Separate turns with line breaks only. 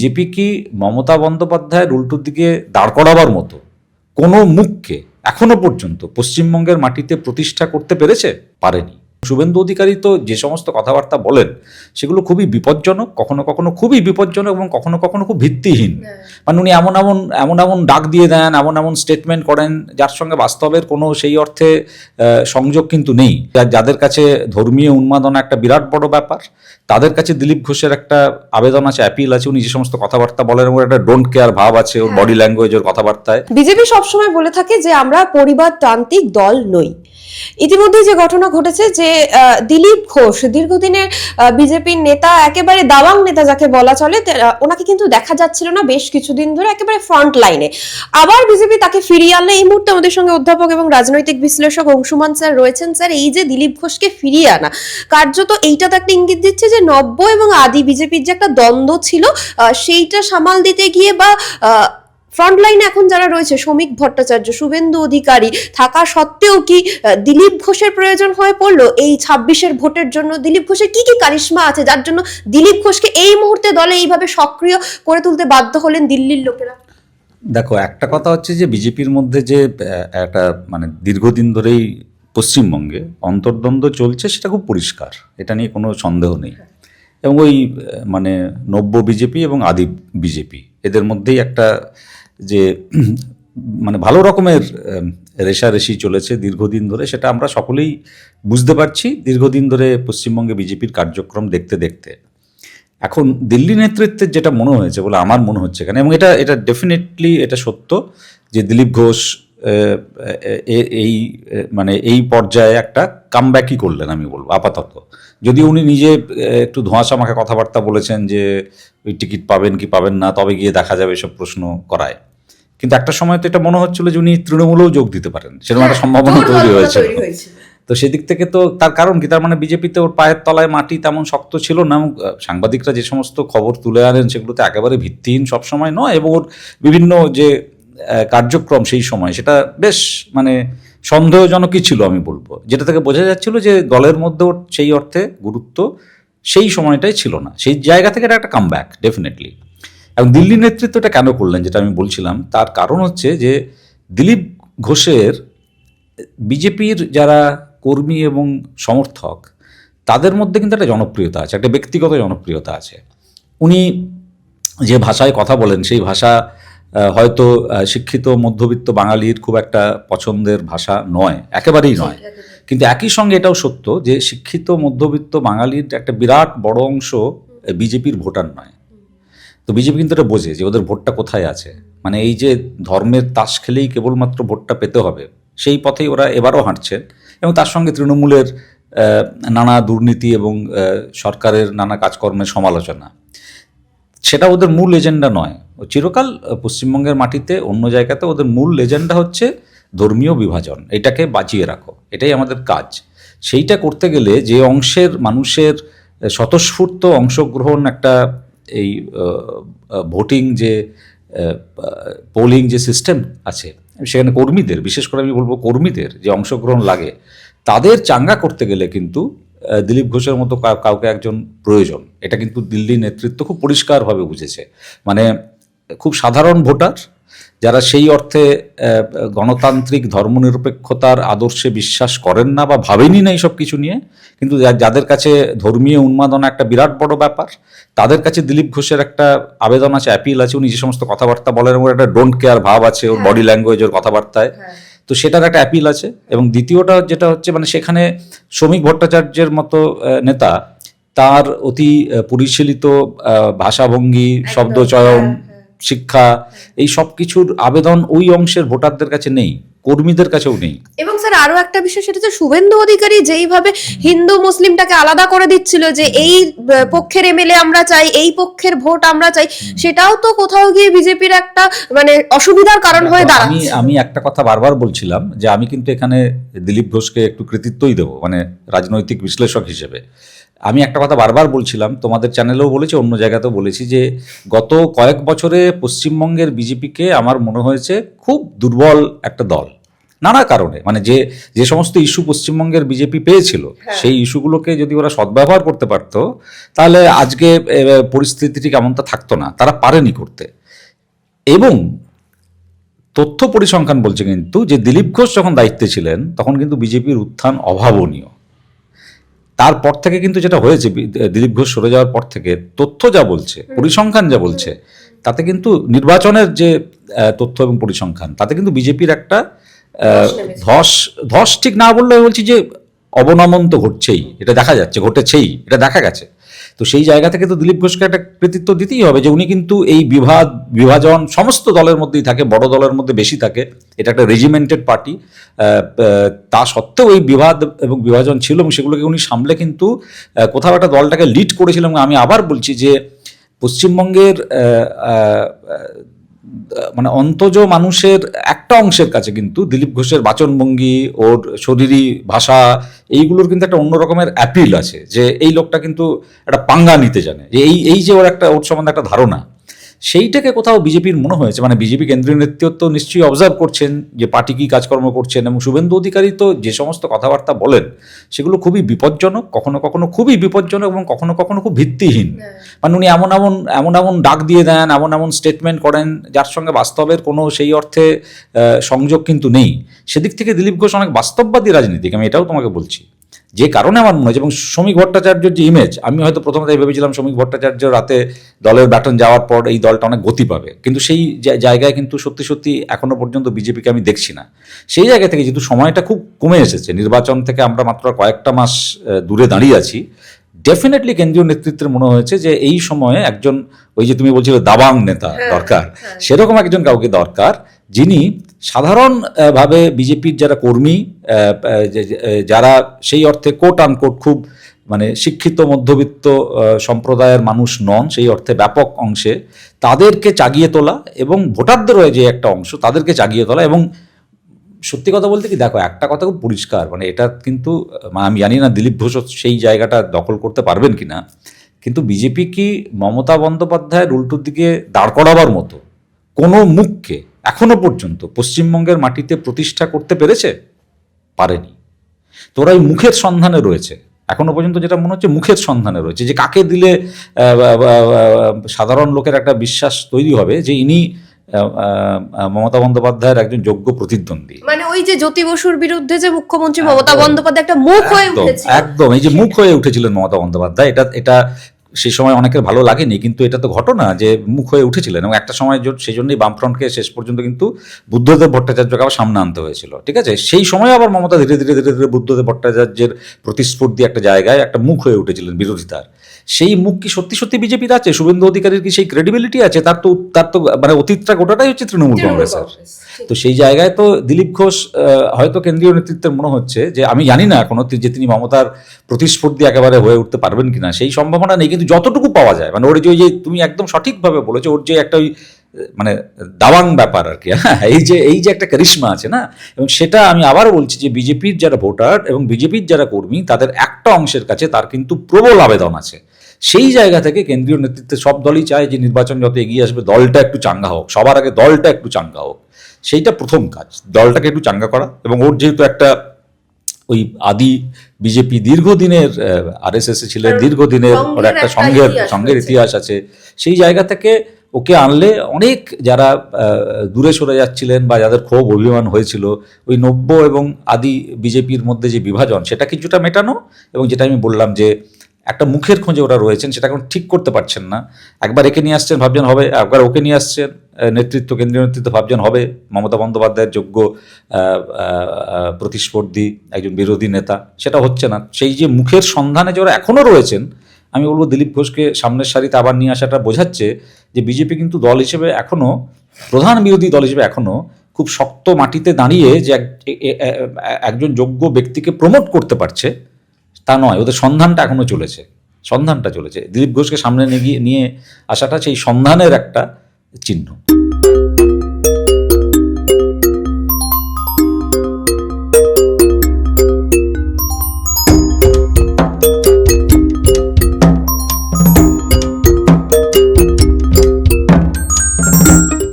BJP কি মমতা বন্দ্যোপাধ্যায়ের উল্টোর দিকে দাঁড় করাবার মতো? কোনো মুখকে এখনও পর্যন্ত পশ্চিমবঙ্গের মাটিতে প্রতিষ্ঠা করতে পেরেছে? পারেনি। শুভেন্দু অধিকারী তো যে সমস্ত কথাবার্তা বলেন সেগুলো খুবই বিপজ্জনক কখনো কখনো খুবই বিপজ্জনক এবং কখনো কখনো খুব ভিত্তিহীন। মানে উনি এমন এমন এমন এমন ডাক দিয়ে দেন এমন এমন স্টেটমেন্ট করেন যার সঙ্গে বাস্তবের কোনো সেই অর্থে সংযোগ কিন্তু নেই। যাদের কাছে ধর্মীয় উন্মাদনা একটা বিরাট বড় ব্যাপার তাদের কাছে দিলীপ ঘোষের একটা আবেদন আছে অ্যাপিল আছে উনি যে সমস্ত কথাবার্তা বলেন এবং একটা ডোন্ট কেয়ার ভাব আছে ওর বডি ল্যাঙ্গুয়েজের কথাবার্তায়।
বিজেপি সবসময় বলে থাকে যে আমরা পরিবারতান্ত্রিক দল নই। ইতিমধ্যে যে ঘটনা ঘটেছে যে দিলীপ ঘোষ, দীর্ঘদিনের বিজেপির নেতা, একেবারে দাবাং নেতা যাকে বলা চলে ওনাকে কিন্তু দেখা যাচ্ছিল না বেশ কিছুদিন ধরে, একেবারে ফ্রন্ট লাইনে আবার বিজেপি তাকে ফিরিয়ে আনলে এই মুহূর্তে আমাদের সঙ্গে অধ্যাপক এবং রাজনৈতিক বিশ্লেষক অংশুমান স্যার রয়েছেন। স্যার, এই যে দিলীপ ঘোষকে ফিরিয়ে আনা, কার্যত এইটা তো একটা ইঙ্গিত দিচ্ছে যে, নব্য এবং আদি বিজেপির যে একটা দ্বন্দ্ব ছিল সেইটা সামাল দিতে গিয়ে বা ফ্রন্টলাইনে এখন যারা রয়েছে, শ্রমিক ভট্টাচার্য, শুভেন্দু অধিকারী, থাকা সত্ত্বেও কি দিলীপ ঘোষের প্রয়োজন হয়ে পড়ল? এই ছাব্বিশের ভোটের জন্য দিলীপ ঘোষের কি কি কারিশমা আছে? যার জন্য দিলীপ ঘোষকে এই মুহূর্তে দলে এইভাবে সক্রিয় করে তুলতে বাধ্য হলেন দিল্লির লোকেরা।
দেখো, একটা কথা হচ্ছে যে, বিজেপির মধ্যে যে একটা মানে দীর্ঘদিন ধরেই পশ্চিমবঙ্গে অন্তর্দ্বন্দ্ব চলছে, সেটা খুব পরিষ্কার। এটা নিয়ে কোনো সন্দেহ নেই। এবং ওই মানে নব্য বিজেপি এবং আদি বিজেপি, এদের মধ্যেই একটা যে মানে ভালো রকমের রেশারেশি চলেছে দীর্ঘদিন ধরে, সেটা আমরা সকলেই বুঝতে পারছি দীর্ঘদিন ধরে পশ্চিমবঙ্গে বিজেপির কার্যক্রম দেখতে দেখতে। এখন দিল্লি নেতৃত্বের যেটা মনে হয়েছে বলে আমার মনে হচ্ছে এখানে, এবং এটা এটা ডেফিনেটলি এটা সত্য যে দিলীপ ঘোষ এই মানে এই পর্যায়ে একটা কামব্যাকই করলেন আমি বলব, আপাতত। যদি উনি নিজে একটু ধোঁয়াশা মাখা কথাবার্তা বলেছেন যে, ওই টিকিট পাবেন কি পাবেন না, তবে গিয়ে দেখা যাবে এসব প্রশ্ন করায়। কিন্তু একটা সময় তো এটা মনে হচ্ছিল যে উনি তৃণমূলেও যোগ দিতে পারেন। সেরকম একটা সম্ভাবনা তৈরি হয়েছিল। তো সেদিক থেকে তো তার কারণ কি? তার মানে বিজেপিতে ওর পায়ের তলায় মাটি তেমন শক্ত ছিল না। সাংবাদিকরা যে সমস্ত খবর তুলে আনেন সেগুলোতে একেবারে ভিত্তিহীন সবসময় নয়। এবং ওর বিভিন্ন যে কার্যক্রম সেই সময় সেটা বেশ মানে সন্দেহজনকই ছিল আমি বলব। যেটা থেকে বোঝা যাচ্ছিল যে দলের মধ্যে ওর সেই অর্থে গুরুত্ব সেই সময়টাই ছিল না। সেই জায়গা থেকে এটা একটা কামব্যাক ডেফিনেটলি এবং দিল্লি নেতৃত্বটা কেন করলেন যেটা আমি বলছিলাম, তার কারণ হচ্ছে যে দিলীপ ঘোষের বিজেপির যারা কর্মী এবং সমর্থক, তাদের মধ্যে কিন্তু একটা জনপ্রিয়তা আছে, একটা ব্যক্তিগত জনপ্রিয়তা আছে। উনি যে ভাষায় কথা বলেন, সেই ভাষা হয়তো শিক্ষিত মধ্যবিত্ত বাঙালির খুব একটা পছন্দের ভাষা নয়, একেবারেই নয়। কিন্তু একই সঙ্গে এটাও সত্য যে শিক্ষিত মধ্যবিত্ত বাঙালির একটা বিরাট বড় অংশ বিজেপির ভোটার নয়। তো বিজেপি কিন্তু এটা বোঝে যে ওদের ভোটটা কোথায় আছে। মানে এই যে ধর্মের তাস খেলেই কেবলমাত্র ভোটটা পেতে হবে, সেই পথেই ওরা এবারও হাঁটছে এবং তার সঙ্গে তৃণমূলের নানা দুর্নীতি এবং সরকারের নানা কাজকর্মের সমালোচনা। সেটা ওদের মূল এজেন্ডা নয়। চিরকাল পশ্চিমবঙ্গের মাটিতে অন্য জায়গাতে ওদের মূল এজেন্ডা হচ্ছে ধর্মীয় বিভাজন। এটাকে বাঁচিয়ে রাখো। এটাই আমাদের কাজ। সেইটা করতে গেলে যে অংশের মানুষের স্বতঃস্ফূর্ত অংশগ্রহণ একটা এই ভোটিং যে পোলিং যে সিস্টেম আছে, সেখানে কর্মীদের, বিশেষ করে আমি বলব কর্মীদের যে অংশগ্রহণ লাগে, তাদের চাঙ্গা করতে গেলে কিন্তু দিলীপ ঘোষের মতো কাউকে একজন প্রয়োজন। এটা কিন্তু দিল্লি নেতৃত্ব খুব পরিষ্কারভাবে বুঝেছে। মানে খুব সাধারণ ভোটার যারা সেই অর্থে গণতান্ত্রিক ধর্মনিরপেক্ষতার আদর্শে বিশ্বাস করেন না বা ভাবেনি না এইসব কিছু নিয়ে কিন্তু যাদের কাছে ধর্মীয় উন্মাদনা একটা বিরাট বড় ব্যাপার তাদের কাছে দিলীপ ঘোষের একটা আবেদন আছে অ্যাপিল আছে উনি যে সমস্ত কথাবার্তা বলেন এবং একটা ডোন্ট কেয়ার ভাব আছে ওর বডি ল্যাঙ্গুয়েজের কথাবার্তায়। তো সেটার একটা অ্যাপিল আছে এবং দ্বিতীয়টা যেটা হচ্ছে মানে সেখানে শ্রমিক ভট্টাচার্যের মতো নেতা তার অতি পরিশীলিত ভাষাভঙ্গি শব্দচয়ন শিক্ষা এই সব কিছুর আবেদন ওই অংশের ভোটারদের কাছে নেই কর্মীদের কাছেও নেই।
এবং স্যার আরও একটা বিষয় সেটা হচ্ছে শুভেন্দু অধিকারী যেইভাবে হিন্দু মুসলিমটাকে আলাদা করে দিচ্ছিল যে এই পক্ষের এমএলএ আমরা চাই এই পক্ষের ভোট আমরা চাই সেটাও তো কোথাও গিয়ে বিজেপির একটা মানে অসুবিধার কারণ হয়ে
আমি
দাঁড়াচ্ছে।
আমি একটা কথা বারবার বলছিলাম যে আমি কিন্তু এখানে দিলীপ ঘোষকে একটু কৃতিত্বই দেবো মানে রাজনৈতিক বিশ্লেষক হিসেবে। আমি একটা কথা বারবার বলছিলাম তোমাদের চ্যানেলেও বলেছি অন্য জায়গাতেও বলেছি যে গত কয়েক বছরে পশ্চিমবঙ্গের বিজেপিকে আমার মনে হয়েছে খুব দুর্বল একটা দল। নানা কারণে মানে যে যে সমস্ত ইস্যু পশ্চিমবঙ্গের বিজেপি পেয়েছিল সেই ইস্যুগুলোকে যদি ওরা সদ্ব্যবহার করতে পারতো তাহলে আজকে পরিস্থিতিটি কেমনটা থাকতো না তারা পারেনি করতে। এবং তথ্য পরিসংখ্যান বলছে কিন্তু যে দিলীপ ঘোষ যখন দায়িত্বে ছিলেন তখন কিন্তু বিজেপির উত্থান অভাবনীয়। তারপর থেকে কিন্তু যেটা হয়েছে দিলীপ ঘোষ সরে যাওয়ার পর থেকে তথ্য যা বলছে পরিসংখ্যান যা বলছে তাতে কিন্তু নির্বাচনের যে তথ্য এবং পরিসংখ্যান তাতে কিন্তু বিজেপির একটা ধস ধস ঠিক না বললে বলছি যে অবনমন তো ঘটছেই, এটা দেখা যাচ্ছে, ঘটেছেই, এটা দেখা গেছে। তো সেই জায়গা থেকে তো দিলীপ ঘোষকে একটা কৃতিত্ব দিতেই হবে যে উনি কিন্তু এই বিভাদ বিভাজন সমস্ত দলের মধ্যেই থাকে, বড় দলের মধ্যে বেশি থাকে, এটা একটা রেজিমেন্টেড পার্টি তা সত্ত্বেও এই বিবাদ এবং বিভাজন ছিল এবং সেগুলোকে উনি সামলে কিন্তু কোথাও একটা দলটাকে লিড করেছিলেন। আমি আবার বলছি যে পশ্চিমবঙ্গের মানে অন্তজ মানুষের একটা অংশের কাছে কিন্তু দিলীপ ঘোষের বাচনভঙ্গি ওর শরীরী ভাষা, এইগুলোর কিন্তু একটা অন্য রকমের অ্যাপিল আছে যে এই লোকটা কিন্তু একটা পাঙ্গা নিতে জানে। যে এই এই যে ওর একটা, ওর সম্বন্ধে একটা ধারণা। সেইটাকে কোথাও বিজেপির মনে হয়েছে? মানে বিজেপি কেন্দ্রীয় নেতৃত্ব নিশ্চয়ই অবজার্ভ করছেন যে পার্টি কী কাজকর্ম করছেন এবং শুভেন্দু অধিকারী তো যে সমস্ত কথাবার্তা বলেন সেগুলো খুবই বিপজ্জনক কখনো কখনো খুবই বিপজ্জনক এবং কখনো কখনো খুব ভিত্তিহীন। মানে উনি এমন এমন এমন এমন ডাক দিয়ে দেন এমন এমন স্টেটমেন্ট করেন যার সঙ্গে বাস্তবের কোনো সেই অর্থে সংযোগ কিন্তু নেই। সেদিক থেকে দিলীপ ঘোষ অনেক বাস্তববাদী রাজনীতিক আমি এটাও তোমাকে বলছি। যে কারণে আমার মনে হয়েছে এবং শ্রমিক ভট্টাচার্যের যে ইমেজ আমি হয়তো প্রথমে তাই ভেবেছিলাম শ্রমিক ভট্টাচার্য রাতে দলের ব্যাটন যাওয়ার পর এই দলটা অনেক গতি পাবে। কিন্তু সেই জায়গায় কিন্তু সত্যি সত্যি এখনও পর্যন্ত বিজেপিকে আমি দেখছি না। সেই জায়গা থেকে যেহেতু সময়টা খুব কমে এসেছে নির্বাচন থেকে আমরা মাত্র কয়েকটা মাস দূরে দাঁড়িয়ে আছি ডেফিনেটলি কেন্দ্রীয় নেতৃত্বের মনে হয়েছে যে এই সময়ে একজন ওই যে তুমি বলছিলে দাবাং নেতা দরকার সেরকম একজন কাউকে দরকার যিনি সাধারণ আহ, ভাবে বিজেপির যারা কর্মী যারা সেই অর্থে কোট আনকোট খুব মানে শিক্ষিত মধ্যবিত্ত সম্প্রদায়ের মানুষ নন সেই অর্থে ব্যাপক অংশে তাদেরকে চাগিয়ে তোলা এবং ভোটারদেরও যে একটা অংশ তাদেরকে চাগিয়ে তোলা এবং সত্যি কথা বলতে কি দেখো একটা কথা খুব পরিষ্কার মানে এটা কিন্তু আমি জানি না দিলীপ ঘোষ সেই জায়গাটা দখল করতে পারবেন কি না কিন্তু বিজেপি কি মমতা বন্দ্যোপাধ্যায়ের উল্টোর দিকে দাঁড় করাবার মতো কোনো মুখকে এখনও পর্যন্ত পশ্চিমবঙ্গের মাটিতে প্রতিষ্ঠা করতে পেরেছে? পারেনি। তোরা এই মুখের সন্ধানে রয়েছে। এখনও পর্যন্ত যেটা মনে হচ্ছে মুখের সন্ধানে রয়েছে। যে কাকে দিলে সাধারণ লোকের একটা বিশ্বাস তৈরি হবে যে ইনি মমতা বন্দ্যোপাধ্যায়ের একজন যোগ্য প্রতিদ্বন্দ্বী।
মানে ওই যে জ্যোতি বসুর বিরুদ্ধে যে মুখ্যমন্ত্রী মমতা বন্দ্যোপাধ্যায় একটা মুখ হয়ে
একদম।
উঠেছে
একদম। এই যে মুখ হয়ে উঠেছিলেন মমতা বন্দ্যোপাধ্যায় এটা এটা সেই সময় অনেকের ভালো লাগেনি, কিন্তু এটা তো ঘটনা যে মুখ হয়ে উঠেছিলেন এবং একটা সময় সেই জন্যই বামফ্রন্টকে শেষ পর্যন্ত কিন্তু বুদ্ধদেব ভট্টাচার্যকে আবার সামনে আনতে হয়েছিল, ঠিক আছে? সেই সময় আবার মমতা ধীরে ধীরে ধীরে ধীরে বুদ্ধদেব ভট্টাচার্যের প্রতিস্পর্ধী একটা জায়গায় একটা মুখ হয়ে উঠেছিলেন বিরোধিতার। সেই মুখ কি সত্যি সত্যি বিজেপির আছে? শুভেন্দু অধিকারীর কি সেই ক্রেডিবিলিটি আছে? তার তো তার তো মানে অতীতটা গোটাটাই হচ্ছে তৃণমূল কংগ্রেসের। তো সেই জায়গায় তো দিলীপ ঘোষ হয়তো কেন্দ্রীয় নেতৃত্বের মনে হচ্ছে যে আমি জানি না এখনও যে তিনি মমতার প্রতিস্পর্ধী একেবারে হয়ে উঠতে পারবেন কিনা সেই সম্ভাবনা নেই কিন্তু যতটুকু পাওয়া যায় মানে ওর যে ওই যে তুমি একদম সঠিকভাবে বলেছ ওর যে একটা ওই মানে দাওয়াং ব্যাপার আর কি হ্যাঁ এই যে এই যে একটা কারিশমা আছে না এবং সেটা আমি আবার বলছি যে বিজেপির যারা ভোটার এবং বিজেপির যারা কর্মী তাদের একটা অংশের কাছে তার কিন্তু প্রবল আবেদন আছে। সেই জায়গা থেকে কেন্দ্রীয় নেতৃত্বে সব দলই চায় যে নির্বাচন যত এগিয়ে আসবে দলটা একটু চাঙ্গা হোক। সবার আগে দলটা একটু চাঙ্গা হোক। সেইটা প্রথম কাজ। দলটাকে একটু চাঙ্গা করা এবং ওর যেহেতু একটা ওই আদি বিজেপি দীর্ঘদিনের আর এস এস ছিলেন দীর্ঘদিনের ওর একটা
ইতিহাস
সঙ্গের ইতিহাস আছে। সেই জায়গা থেকে ওকে আনলে অনেক যারা দূরে সরে যাচ্ছিলেন বা যাদের ক্ষোভ অভিমান হয়েছিল ওই নব্য এবং আদি বিজেপির মধ্যে যে বিভাজন সেটা কিছুটা মেটানো এবং যেটা আমি বললাম যে একটা মুখের খোঁজে ওরা রয়েছেন, সেটা এখন ঠিক করতে পারছেন না। একবার একে নিয়ে আসছেন, ভাবছেন হবে, একবার ওকে নিয়ে আসছেন নেতৃত্ব, কেন্দ্রীয় নেতৃত্ব ভাবছেন হবে। মমতা বন্দ্যোপাধ্যায়ের যোগ্য প্রতিস্পর্ধী একজন বিরোধী নেতা, সেটা হচ্ছে না। সেই যে মুখের সন্ধানে যে ওরা এখনও রয়েছেন, আমি বলব দিলীপ ঘোষকে সামনের সারিতে আবার নিয়ে আসাটা বোঝাচ্ছে যে বিজেপি কিন্তু দল হিসেবে এখনও প্রধান বিরোধী দল হিসেবে এখনও খুব শক্ত মাটিতে দাঁড়িয়ে যে একজন যোগ্য ব্যক্তিকে প্রমোট করতে পারছে। তা নয়, ওদের সন্ধানটা এখনও চলেছে, সন্ধানটা চলেছে। দিলীপ ঘোষকে সামনে নিয়ে আসাটা সেই সন্ধানের একটা চিহ্ন।